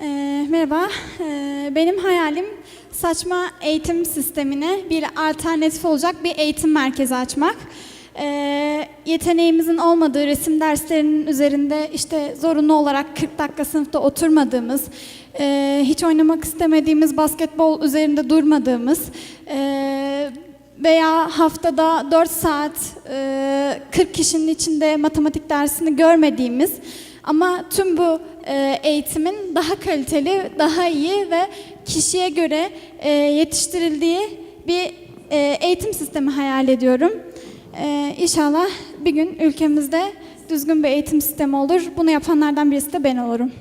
Ee, merhaba, Ee, benim hayalim saçma eğitim sistemine bir alternatif olacak bir eğitim merkezi açmak. Ee, yeteneğimizin olmadığı resim derslerinin üzerinde işte zorunlu olarak 40 dakika sınıfta oturmadığımız, e, hiç oynamak istemediğimiz basketbol üzerinde durmadığımız e, veya haftada 4 saat e, 40 kişinin içinde matematik dersini görmediğimiz ama tüm bu e, eğitimin daha kaliteli, daha iyi ve kişiye göre e, yetiştirildiği bir e, eğitim sistemi hayal ediyorum. E, inşallah bir gün ülkemizde düzgün bir eğitim sistemi olur. Bunu yapanlardan birisi de ben olurum.